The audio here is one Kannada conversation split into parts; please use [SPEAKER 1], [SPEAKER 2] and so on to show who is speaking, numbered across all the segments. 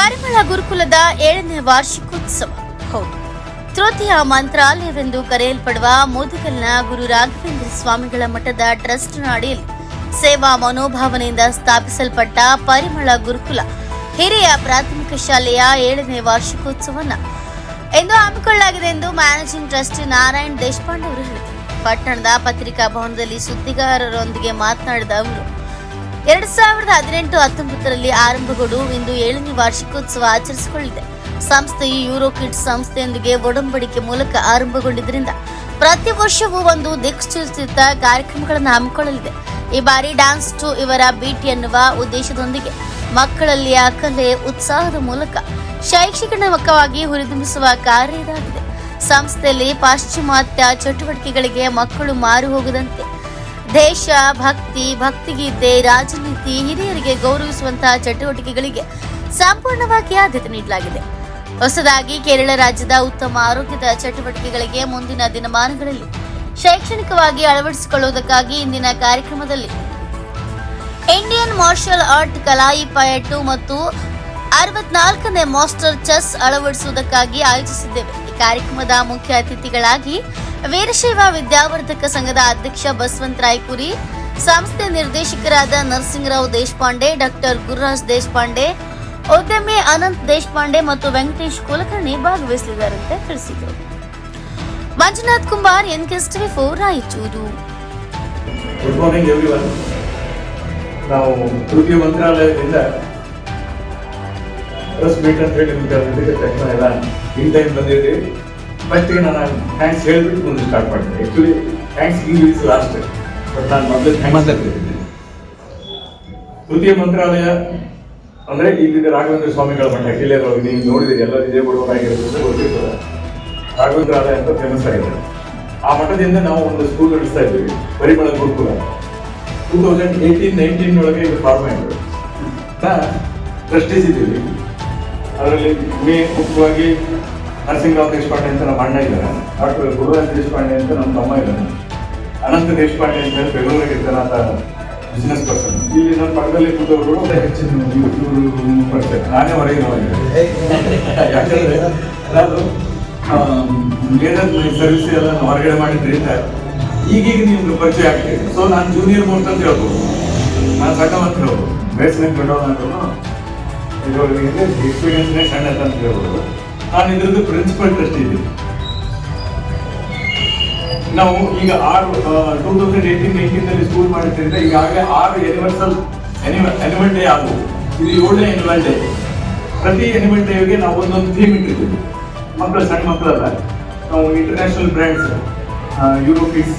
[SPEAKER 1] ಪರಿಮಳ ಗುರುಕುಲದ ಏಳನೇ ವಾರ್ಷಿಕೋತ್ಸವ. ಹೌದು. ತೃತೀಯ ಮಂತ್ರಾಲಯವೆಂದು ಕರೆಯಲ್ಪಡುವ ಮೋದಿಗಲ್ನ ಗುರು ರಾಘವೇಂದ್ರ ಸ್ವಾಮಿಗಳ ಮಠದ ಟ್ರಸ್ಟ್ ಅಡಿಯಲ್ಲಿ ಸೇವಾ ಮನೋಭಾವನೆಯಿಂದ ಸ್ಥಾಪಿಸಲ್ಪಟ್ಟ ಪರಿಮಳ ಗುರುಕುಲ, ಹಿರಿಯ ಪ್ರಾಥಮಿಕ ಶಾಲೆಯ ಏಳನೇ ವಾರ್ಷಿಕೋತ್ಸವವನ್ನು ಎಂದು ಹಮ್ಮಿಕೊಳ್ಳಲಾಗಿದೆ ಎಂದು ಮ್ಯಾನೇಜಿಂಗ್ ಟ್ರಸ್ಟ್ ನಾರಾಯಣ್ ದೇಶಪಾಂಡೆ ಅವರು ಹೇಳಿದರು. ಪಟ್ಟಣದ ಪತ್ರಿಕಾ ಭವನದಲ್ಲಿ ಸುದ್ದಿಗಾರರೊಂದಿಗೆ ಮಾತನಾಡಿದ ಅವರು ಎರಡ್ ಸಾವಿರದ ಹದಿನೆಂಟು ಹತ್ತೊಂಬತ್ತರಲ್ಲಿ ಆರಂಭಗೊಂಡು ಇಂದು ಏಳನೇ ವಾರ್ಷಿಕೋತ್ಸವ ಆಚರಿಸಿಕೊಳ್ಳಿದೆ ಸಂಸ್ಥೆಯು ಯೂರೋ ಕಿಡ್ಸ್ ಸಂಸ್ಥೆಯೊಂದಿಗೆ ಒಡಂಬಡಿಕೆ ಮೂಲಕ ಆರಂಭಗೊಂಡಿದ್ದರಿಂದ ಪ್ರತಿ ವರ್ಷವೂ ಒಂದು ದಿಕ್ಸೂಚಿತ ಕಾರ್ಯಕ್ರಮಗಳನ್ನು ಹಮ್ಮಿಕೊಳ್ಳಲಿದೆ. ಈ ಬಾರಿ ಡ್ಯಾನ್ಸ್ ಟು ಇವರ ಬೀಟ್ ಎನ್ನುವ ಉದ್ದೇಶದೊಂದಿಗೆ ಮಕ್ಕಳಲ್ಲಿ ಕಲೆ ಉತ್ಸಾಹದ ಮೂಲಕ ಶೈಕ್ಷಣಿಕವಾಗಿ ಹುರಿದುಂಬಿಸುವ ಕಾರ್ಯ ಇದಾಗಿದೆ. ಸಂಸ್ಥೆಯಲ್ಲಿ ಪಾಶ್ಚಿಮಾತ್ಯ ಚಟುವಟಿಕೆಗಳಿಗೆ ಮಕ್ಕಳು ಮಾರು ಹೋಗದಂತೆ ದೇಶ, ಭಕ್ತಿ, ಭಕ್ತಿಗೀತೆ, ರಾಜನೀತಿ, ಹಿರಿಯರಿಗೆ ಗೌರವಿಸುವಂತಹ ಚಟುವಟಿಕೆಗಳಿಗೆ ಸಂಪೂರ್ಣವಾಗಿ ಆದ್ಯತೆ ನೀಡಲಾಗಿದೆ. ಹೊಸದಾಗಿ ಕೇರಳ ರಾಜ್ಯದ ಉತ್ತಮ ಆರೋಗ್ಯದ ಚಟುವಟಿಕೆಗಳಿಗೆ ಮುಂದಿನ ದಿನಮಾನಗಳಲ್ಲಿ ಶೈಕ್ಷಣಿಕವಾಗಿ ಅಳವಡಿಸಿಕೊಳ್ಳುವುದಕ್ಕಾಗಿ ಇಂದಿನ ಕಾರ್ಯಕ್ರಮದಲ್ಲಿ Indian martial art Kalaripayattu ಮತ್ತು ಅರವತ್ನಾಲ್ಕನೇ ಮಾಸ್ಟರ್ ಚೆಸ್ ಅಳವಡಿಸುವುದಕ್ಕಾಗಿ ಆಯೋಜಿಸಿದ್ದೇವೆ. ಈ ಕಾರ್ಯಕ್ರಮದ ಮುಖ್ಯ ಅತಿಥಿಗಳಾಗಿ ವೀರಶೈವ ವಿದ್ಯಾವರ್ಧಕ ಸಂಘದ ಅಧ್ಯಕ್ಷ ಬಸವಂತ ರಾಯ್ಪುರಿ, ಸಂಸ್ಥೆ ನಿರ್ದೇಶಕರಾದ ನರಸಿಂಗರಾವ್ ದೇಶಪಾಂಡೆ, ಡಾಕ್ಟರ್ ಗುರುರಾಜ್ ದೇಶಪಾಂಡೆ, ಉದ್ಯಮಿ ಅನಂತ್ ದೇಶಪಾಂಡೆ ಮತ್ತು ವೆಂಕಟೇಶ್ ಕುಲಕರ್ಣಿ ಭಾಗವಹಿಸಲಿದ್ದಾರಂತೆ ತಿಳಿಸಿದರು. Manjunath Kumar N TV four Raichur.
[SPEAKER 2] Good morning everyone ನಾವು ತೃತೀಯ ಮಂತ್ರಾಲಯದಿಂದ ಮೀಟ್ ಅಂತ ಹೇಳಿ ನಿಮ್ಗೆ ಅದಕ್ಕೆ ತಕ್ಷಣ ಎಲ್ಲ ಇನ್ ಟೈಮ್ ಬಂದಿದ್ದೀವಿ ಮತ್ತೆ ನಾನು ಥ್ಯಾಂಕ್ಸ್ ಹೇಳ್ಬಿಟ್ಟು ಮುಂದೆ ಸ್ಟಾರ್ಟ್ ಮಾಡಿದೆ actually thanks English last but ನಾನು ಮೊದಲು ಥ್ಯಾಂಕ್ಸ್ ಹೇಳ್ತಿದ್ದೀನಿ. ತೃತೀಯ ಮಂತ್ರಾಲಯ ಅಂದ್ರೆ ಇಲ್ಲಿದ್ದ ರಾಘವೇಂದ್ರ ಸ್ವಾಮಿಗಳ ಮಠ ಕಿಲೆಯದೊಳಗೆ ನೀವು ನೋಡಿದಿರಿ ಎಲ್ಲ ವಿಜಯ ಬಡವರಾಗಿರೋದ್ರಿಂದ ಗೊತ್ತಿರ್ತದೆ. ರಾಘವೇಂದ್ರಾಲಯ ಅಂತ ಫೇಮಸ್ ಆಗಿದೆ. ಆ ಮಠದಿಂದ ನಾವು ಒಂದು ಸ್ಕೂಲ್ ನಡೆಸ್ತಾ ಇದ್ದೀವಿ Parimala Gurukula. Two thousand eighteen nineteen ಒಳಗೆ ಇದು ಫಾರ್ಮ್ ಆಯಿತು. ಟ್ರಸ್ಟೀಸ್ ಇದ್ದೀವಿ. ಅದರಲ್ಲಿ ಮೇ ಮುಖ್ಯವಾಗಿ ನರಸಿಂಹರಾವ್ ದೇಶಪಾಂಡೆ ಅಂತ ನಮ್ಮ ಅಣ್ಣ ಇದ್ದಾರೆ. ಡಾಕ್ಟರ್ ಗುರುರಾಜ್ ದೇಶಪಾಂಡೆ ಅಂತ ನಮ್ಮ ತಮ್ಮ ಇದ್ದಾನೆ ಅನಂತ ದೇಶಪಾಂಡೆ ಅಂತ ಬೆಂಗಳೂರಿಗೆ ಇರ್ತಾನೆ ಆತ ಬಿಸ್ನೆಸ್ ಪರ್ಸನ್ ಇಲ್ಲಿ ನಮ್ಮ ಪಕ್ಕದಲ್ಲಿ ಕೂತವರು ಹೆಚ್ಚಿನ ಪಡ್ತಾರೆ ನಾನೇ ಹೊರಗೆ. ಯಾಕಂದ್ರೆ ನಾನು ಸರ್ವಿಸ್ ಎಲ್ಲ ನಾನು ಹೊರಗಡೆ ಮಾಡಿದ್ರಿಂದ ಈಗೀಗ ನಿಮ್ಗೆ ಪರಿಚಯ ಆಗ್ತಿದೆ ಸೊ ನಾನು ಜೂನಿಯರ್ ಮೋಸ್ಟ್ ಅಂತ ಹೇಳ್ಬೋದು. ನಾನು ಸಣ್ಣ ಅಂತ ಹೇಳ್ಬೋದು ಬೇಸ್ಮೆಂಟ್ ಬಿಡೋದು ಇದರೊಳಗೆ ಎಕ್ಸ್ಪೀರಿಯನ್ಸ್ನೇ ಸಣ್ಣ ಅಂತ ಹೇಳ್ಬೋದು. ನಾನು ಇದ್ರದ್ದು ಪ್ರಿನ್ಸಿಪಲ್ ಟ್ರಸ್ಟ್ ಇದ್ದೀನಿ ನಾವು ಈಗ ಆರು ಟೂ ತೌಸಂಡ್ ಏಯ್ಟೀನ್ ನೈನ್ಟೀನಲ್ಲಿ ಸ್ಕೂಲ್ ಮಾಡಿದ್ರಿಂದ ಈಗಾಗಲೇ ಆರು ಯೂನಿವರ್ಸಲ್ ಅನಿಮಲ್ ಡೇ ಆದವು ಇದು ಏಳನೇ ಅನಿಮಲ್ ಡೇ ಪ್ರತಿ ಅನಿಮಲ್ ಡೇಗೆ ನಾವು ಒಂದೊಂದು ಥೀಮ್ ಇಟ್ಟಿದ್ದೀವಿ. ಮಕ್ಕಳು, ಸಣ್ಣ ಮಕ್ಕಳಲ್ಲ. ನಾವು ಇಂಟರ್ನ್ಯಾಷನಲ್ ಬ್ರ್ಯಾಂಡ್ಸ್ ಯುರೋಪಿಕ್ಸ್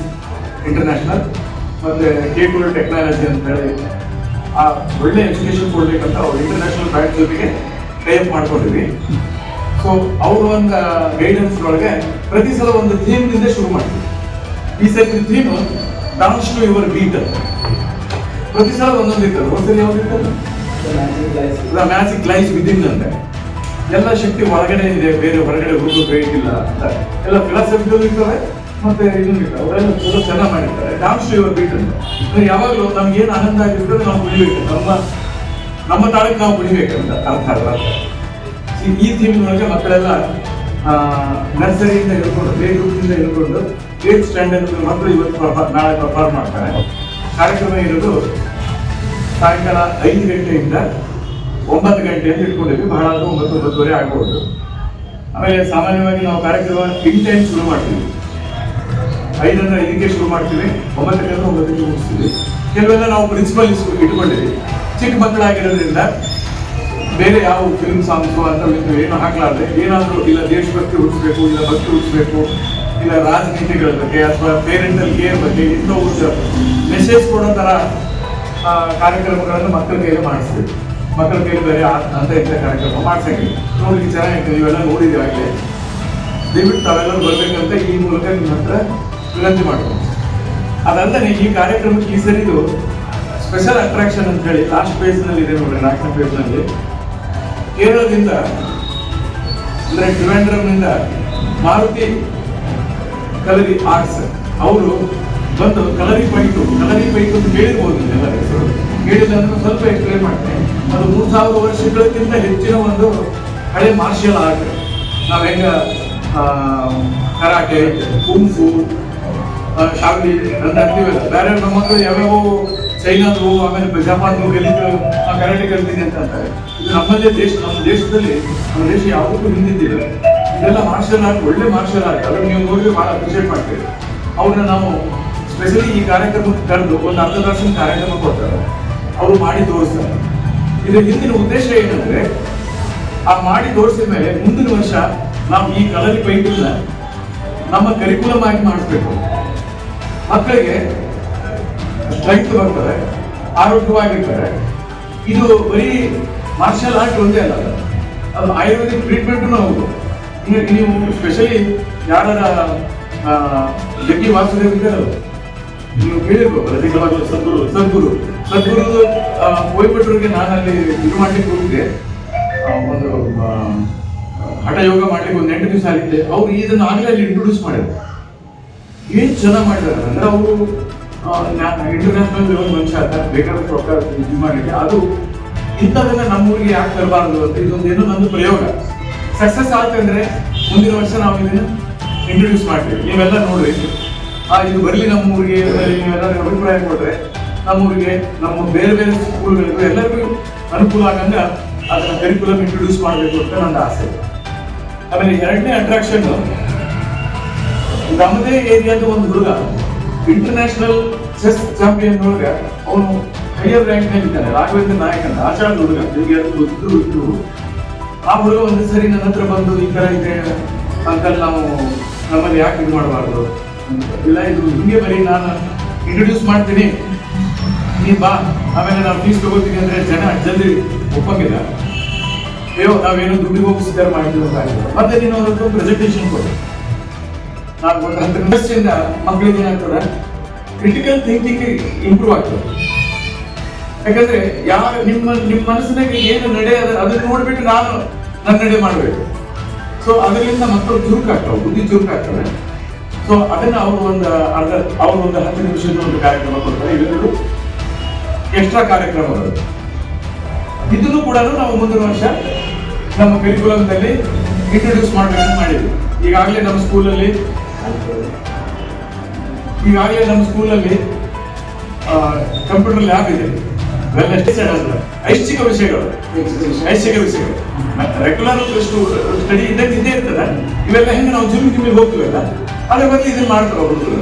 [SPEAKER 2] ಇಂಟರ್ನ್ಯಾಷನಲ್ ಮತ್ತು ಕೇಬಲ್ ಟೆಕ್ನಾಲಜಿ ಅಂತ ಹೇಳಿ ಆ ಒಳ್ಳೆ ಎಜುಕೇಶನ್ ಕೊಡ್ಬೇಕಂತ ಅವ್ರು ಇಂಟರ್ನ್ಯಾಷನಲ್ ಬ್ಯಾಂಕ್ ಜೊತೆಗೆ ಟೈಪ್ ಮಾಡ್ಕೊಂಡಿದ್ವಿ. ಸೊ ಅವರು ಒಂದು ಗೈಡೆನ್ಸ್ ಒಳಗೆ ಪ್ರತಿ ಸಲ ಒಂದು ಥೀಮ್ನಿಂದ ಶುರು ಮಾಡ್ತೀವಿ ಈ ಸರಿ theme dance to your beat ಪ್ರತಿ ಸಲ ಒಂದೊಂದು ಇರ್ತದೆ. ಒಂದ್ಸರಿ ಯಾವ್ದು ಮ್ಯಾಜಿಕ್ ಲೈಫ್ ವಿದಿನ್ ಅಂತ. ಎಲ್ಲ ಶಕ್ತಿ ಒಳಗಡೆ ಇದೆ, ಬೇರೆ ಹೊರಗಡೆ ಹುಡುಗ ಬೇಕಿಲ್ಲ ಅಂತ. ಎಲ್ಲ ಫಿಲಾಸಫಿಗಳು ಇರ್ತವೆ. ಮತ್ತೆ ಇದು ಅವರೆಲ್ಲ ತುಂಬ ಚೆನ್ನಾಗಿ ಮಾಡಿರ್ತಾರೆ ಡಾನ್ಸ್ ಟು ಯುವರ್ ಬೀಟ್ ಅಂತ ಯಾವಾಗಲೂ ನಮ್ಗೆ ಏನು ಆನಂದ ಆಗಿರ್ತದೆ, ನಾವು ಉಳಿಬೇಕು ನಮ್ಮ ನಮ್ಮ ತಾಳಕ್ಕೆ ನಾವು ಉಳಿಬೇಕಂತ ಅರ್ಥ ಅಲ್ಲ ಈ- ಥೀಮ್ ಒಳಗೆ ಮಕ್ಕಳೆಲ್ಲ ನರ್ಸರಿಯಿಂದ ಹಿಡ್ಕೊಂಡು ಪ್ಲೇ ಗ್ರೂಪ್ನಿಂದ ಹಿಡ್ಕೊಂಡು ಏಟ್ ಸ್ಟ್ಯಾಂಡರ್ಡ್ ಮಕ್ಕಳು ಇವತ್ತು ನಾಳೆ ಪರ್ಫಾರ್ಮ್ ಮಾಡ್ತಾರೆ. ಕಾರ್ಯಕ್ರಮ ಇರೋದು ಸಾಯಂಕಾಲ ಐದು ಗಂಟೆಯಿಂದ ಒಂಬತ್ತು ಗಂಟೆಯಲ್ಲಿ ಇಟ್ಕೊಂಡಿದ್ವಿ ಬಹಳ ಒಂಬತ್ತು, ಒಂಬತ್ತುವರೆ ಆಗ್ಬೋದು. ಆಮೇಲೆ ಸಾಮಾನ್ಯವಾಗಿ ನಾವು ಕಾರ್ಯಕ್ರಮ ಇನ್ ಟೈಮ್ ಶುರು ಮಾಡ್ತೀವಿ. ಐದರಿಂದ ಐದಕ್ಕೆ ಶುರು ಮಾಡ್ತೀವಿ, ಒಂಬತ್ತಕ್ಕೆ ಒಂಬತ್ತಕ್ಕೆ ಮುಗಿಸ್ತೀವಿ. ಕೆಲವೆಲ್ಲ ನಾವು ಪ್ರಿನ್ಸಿಪಲ್ ಇಟ್ಕೊಂಡಿದ್ದೀವಿ ಚಿಕ್ಕ ಮಕ್ಕಳಾಗಿರೋದ್ರಿಂದ ಬೇರೆ ಯಾವ ಫಿಲ್ಮ್ ಸಾಂಗ್ಸು ಅಂತ ಏನು ಹಾಕ್ಲಾರ್ದೆ, ಏನಾದರೂ ಇಲ್ಲ ದೇಶಭಕ್ತಿ ಹುಟ್ಟಿಸ್ಬೇಕು ಇಲ್ಲ ಭಕ್ತಿ ಹುಟ್ಟಿಸ್ಬೇಕು ಇಲ್ಲ ರಾಜನೀತಿಗಳ ಬಗ್ಗೆ ಅಥವಾ ಪೇರೆಂಟಲ್ ಕೇರ್ ಬಗ್ಗೆ ಇಂಥವು ಮೆಸೇಜ್ ಕೊಡೋ ಥರ ಕಾರ್ಯಕ್ರಮಗಳನ್ನು ಮಕ್ಕಳ ಕೈಯಲ್ಲಿ ಮಾಡಿಸ್ತೀವಿ. ಮಕ್ಕಳ ಕೈಯಲ್ಲಿ ಬೇರೆ ಅಂತ ಇಂಥ ಕಾರ್ಯಕ್ರಮ ಮಾಡ್ಸಕ್ಕೆ ನೋಡಲಿಕ್ಕೆ ಚೆನ್ನಾಗಿರ್ತದೆ, ಇವೆಲ್ಲ ನೋಡಿದ್ದೀವಿ ಆಗಲೇ. ದಯವಿಟ್ಟು ತಾವೆಲ್ಲರೂ ಬರಬೇಕಂತ ಈ ಮೂಲಕ ನಿಮ್ಮ ಹತ್ರ ವಿನಂತಿ ಮಾಡ್ಕೊಂಡು ಅದಲ್ಲದೆ ಈ ಕಾರ್ಯಕ್ರಮಕ್ಕೆ ಈ ಸರಿದು ಸ್ಪೆಷಲ್ ಅಟ್ರಾಕ್ಷನ್ ಅಂತ ಹೇಳಿ ಲಾಸ್ಟ್ ಪೇಜ್ನಲ್ಲಿ ಇದೆ ನೋಡ್ರಿ, ನಾಲ್ಕನೇ ಪೇಜ್ನಲ್ಲಿ ಕೇರಳದಿಂದ, ಅಂದ್ರೆ ಟ್ರಿವೆಂಡ್ರಮ್ನಿಂದ ಮಾರುತಿ ಕಲರಿ ಆರ್ಟ್ಸ್ ಅವರು ಬಂದು ಕಲರಿ ಪೈಟು ಕಲರಿ ಪೈಟು ಅಂತ ಕೇಳಿರ್ಬೋದು ಎಲ್ಲರ ಹೆಸರು ಕೇಳಿಲ್ಲ ಅಂದ್ರೆ ಸ್ವಲ್ಪ ಎಕ್ಸ್ಪ್ಲೇನ್ ಮಾಡ್ತೀನಿ. ಅದು ಮೂರು ಸಾವಿರ ವರ್ಷಗಳಕ್ಕಿಂತ ಹೆಚ್ಚಿನ ಒಂದು ಹಳೆ ಮಾರ್ಷಿಯಲ್ ಆರ್ಟ್ ನಾವು ಹೆಂಗ ಕರಾಟೆ ಕುಂಫು ಶಾವ್ಲಿ ಅಂತ ಅಂತೀವಲ್ಲ ಬೇರೆ ನಮ್ಮ ಮಕ್ಕಳು ಯಾವ್ಯಾವ ಚೈನಾದು ಆಮೇಲೆ ಜಪಾನ್ದು ಗೆಲ್ಲಿದ್ರು ನಾವು ಕರಾಟೆ ಕಲ್ತೀನಿ ಅಂತ ಅಂತಾರೆ. ಇದು ನಮ್ಮಲ್ಲೇ ದೇಶ, ನಮ್ಮ ದೇಶದಲ್ಲಿ, ನಮ್ಮ ದೇಶ ಯಾವುದಕ್ಕೂ ಹಿಂದಿದ್ದಿಲ್ಲ. ಇದೆಲ್ಲ ಮಾರ್ಷಲ್ ಆರ್ಟ್ ಒಳ್ಳೆ ಮಾರ್ಷಲ್ ಆರ್ಟ್ ಅದನ್ನು ನೀವು ನೋಡಿ ಭಾಳ ಅಪ್ರಿಷಿಯೇಟ್ ಮಾಡ್ತೀವಿ ಅವ್ರನ್ನ ನಾವು ಸ್ಪೆಷಲಿ ಈ ಕಾರ್ಯಕ್ರಮಕ್ಕೆ ಕರೆದು ಒಂದು ತಾಸಿನ ಕಾರ್ಯಕ್ರಮ ಕೊಡ್ತಾರೆ ಅವರು ಮಾಡಿ ತೋರಿಸ್ತಾರೆ. ಇದರ ಹಿಂದಿನ ಉದ್ದೇಶ ಏನಂದ್ರೆ, ಆ ಮಾಡಿ ತೋರಿಸಿದ ಮೇಲೆ ಮುಂದಿನ ವರ್ಷ ನಾವು ಈ ಕಲರಿ ಪೈಂಟಿಂಗ್ನ ನಮ್ಮ ಕರಿಕುಲಮ್ ಆಗಿ ಮಾಡಿಸ್ಬೇಕು. ಮಕ್ಕಳಿಗೆ ಸ್ಟ್ರೆಂತ್ ಬರ್ತಾರೆ ಆರೋಗ್ಯವಾಗಿರ್ತಾರೆ. ಇದು ಬರೀ ಮಾರ್ಷಲ್ ಆರ್ಟ್ ಒಂದೇ ಅಲ್ಲ. ಅದು ಆಯುರ್ವೇದಿಕ್ ಟ್ರೀಟ್ಮೆಂಟ್ನು ಹೌದು. ನೀವು ಸ್ಪೆಷಲಿ ಯಾರ ಜಗ್ಗಿ ವಾಸುದೇವ್ ಇದ್ದಾರಲ್ಲ ನೀವು ಕೇಳಿರ್ಬೋದು ಸದ್ಗುರು ಸದ್ಗುರು. ಸದ್ಗುರು ಹೋಗ್ಬಿಟ್ರಿಗೆ ನಾನು ಅಲ್ಲಿ ಇದು ಮಾಡ್ಲಿಕ್ಕೆ ಹೋಗಿದ್ದೆ. ಒಂದು ಹಠ ಯೋಗ ಮಾಡ್ಲಿಕ್ಕೆ ಒಂದು ಎಂಟು ದಿವಸ ಆಗಿದ್ದೆ ಅವ್ರು ಇದನ್ನು ಆಗಲೇ ಅಲ್ಲಿ ಇಂಟ್ರೊಡ್ಯೂಸ್ ಮಾಡಿದ್ರು. ಏನ್ ಚೆನ್ನಾಗಿ ಮಾಡಿದ್ದಾರೆ? ಅಂದ್ರೆ ಅವರು ಇಂಟರ್ನ್ಯಾಷನಲ್ ಲೆವೆಲ್ ಮನುಷ್ಯ ಅಂತ ಬೇಕಾದ ರೊಕ್ಕ ಇದು ಮಾಡ್ಲಿಕ್ಕೆ ಅದು ಇಂಥದನ್ನ ನಮ್ಮೂರಿಗೆ ಯಾಕೆ ತರಬಾರ್ದು ಅಂತ ಇದೊಂದು ಏನೋ ನಂದು ಪ್ರಯೋಗ. ಸಕ್ಸಸ್ ಆಯ್ತಂದ್ರೆ ಮುಂದಿನ ವರ್ಷ ನಾವು ಇದನ್ನ ಇಂಟ್ರೊಡ್ಯೂಸ್ ಮಾಡ್ತೀವಿ. ನೀವೆಲ್ಲ ನೋಡ್ರಿ. ಆ, ಇದು ಬರಲಿ ನಮ್ಮೂರಿಗೆ ನೀವೆಲ್ಲ ಅಭಿಪ್ರಾಯ ಕೊಟ್ರೆ ನಮ್ಮೂರಿಗೆ, ನಮ್ಮ ಬೇರೆ ಬೇರೆ ಸ್ಕೂಲ್ಗಳಿಗೂ ಎಲ್ಲರಿಗೂ ಅನುಕೂಲ ಆಗಂಗ ಅದನ್ನ ಕರಿಕುಲಮ್ ಇಂಟ್ರೊಡ್ಯೂಸ್ ಮಾಡಬೇಕು ಅಂತ ನನ್ನ ಆಸೆ. ಆಮೇಲೆ ಎರಡನೇ ಅಟ್ರಾಕ್ಷನ್ ನಮ್ಮದೇ ಏರಿಯಾದ ಒಂದು ಹುಡುಗ ಇಂಟರ್ನ್ಯಾಷನಲ್ ಚೆಸ್ ಚಾಂಪಿಯನ್ ಹುಡುಗ ಅವನು ಹೈಯರ್ ರ್ಯಾಂಕ್ ಇದ್ದಾನೆ ರಾಘವೇಂದ್ರ ನಾಯಕ್ ಅಂತ ಆಚಾರ ಹುಡುಗ, ನಿಮಗೆ ಅದು ಗೊತ್ತಿದ್ರು ಇದ್ರು? ಆ ಹುಡುಗ ಒಂದು ಸರಿ ನನ್ನ ಹತ್ರ ಬಂದು ಈ ತರ ಇದೆ ಅಂಕಲ್ ನಾವು ನಮ್ಮಲ್ಲಿ ಯಾಕೆ ಇದು ಮಾಡಬಾರ್ದು? ಇಲ್ಲ, ಇದು ಹಿಂಗೆ ಬರೀ ನಾನು ಇಂಟ್ರೊಡ್ಯೂಸ್ ಮಾಡ್ತೀನಿ. ನೀ ಬಾ, ಆಮೇಲೆ ನಾವು ಫೀಸ್ ತಗೋತೀನಿ ಅಂದ್ರೆ ಜನ ಜಲ್ದಿ ಒಪ್ಪಂಗಿಲ್ಲ. ಅಯ್ಯೋ, ನಾವೇನೋ ದುಡ್ಡಿಗೆ ಹೋಗಿ ಸಿದ್ಧಾರ ಮಾಡಿದ್ವಿ ಅಂತ. ಮತ್ತೆ ನೀನು ಒಂದು ಪ್ರೆಸೆಂಟೇಷನ್ ಕೊಡು. ನಾನು ಮಕ್ಕಳಿಗೆ ಏನಾಗ್ತದೆ? ಕ್ರಿಟಿಕಲ್ ಥಿಂಕಿಂಗ್ ಇಂಪ್ರೂವ್ ಆಗ್ತದೆ. ಯಾಕಂದ್ರೆ ಯಾವ ನಿಮ್ಮ ನಿಮ್ಮ ಮನಸ್ಸಿನಾಗ ಏನು ನಡೆ ಅದ ಅದನ್ನ ನೋಡ್ಬಿಟ್ಟು ನಾನು ನನ್ನ ನಡೆ ಮಾಡಬೇಕು. ಸೊ ಅದರಿಂದ ಮಕ್ಕಳು ಚುರುಕಾಗ್ತವೆ ಬುದ್ಧಿ ಚುರುಕಾಗ್ತವೆ ಸೊ ಅದನ್ನ ಅವರು ಒಂದು ಅರ್ಧ ಅವರು ಒಂದು ಹತ್ತು ನಿಮಿಷದ ಒಂದು ಕಾರ್ಯಕ್ರಮ ಕೊಡ್ತಾರೆ. ಇದೊಂದು ಎಕ್ಸ್ಟ್ರಾ ಕಾರ್ಯಕ್ರಮಗಳು. ಇದನ್ನು ಕೂಡ ನಾವು ಮುಂದಿನ ವರ್ಷ ನಮ್ಮ ಕರಿಕುಲಂದಲ್ಲಿ ಇಂಟ್ರೊಡ್ಯೂಸ್ ಮಾಡಬೇಕು ಮಾಡಿದ್ವಿ. ಈಗಾಗಲೇ ನಮ್ಮ ಸ್ಕೂಲಲ್ಲಿ ಈಗಾಗಲೇ ನಮ್ಮ ಸ್ಕೂಲಲ್ಲಿ ಕಂಪ್ಯೂಟರ್ ಲ್ಯಾಬ್ ಇದೆ. ಐಚ್ಛಿಕ ವಿಷಯಗಳು. ಐಚ್ಛಿಕ ವಿಷಯಗಳು. ರೆಗ್ಯುಲರ್ ಸ್ಟಡಿ ಇದ್ದಂಗೆ ಇದ್ದೇ ಇರ್ತದೆ. ಇವೆಲ್ಲ ಹೆಂಗೆ ನಾವು ಜಿಮ್ ಜಿಮ್ಮಿಗೆ ಹೋಗ್ತೀವಲ್ಲ, ಅದ್ರ ಬದಲು ಇದನ್ನ ಮಾಡ್ತಾರೆ ಹುಡುಗರು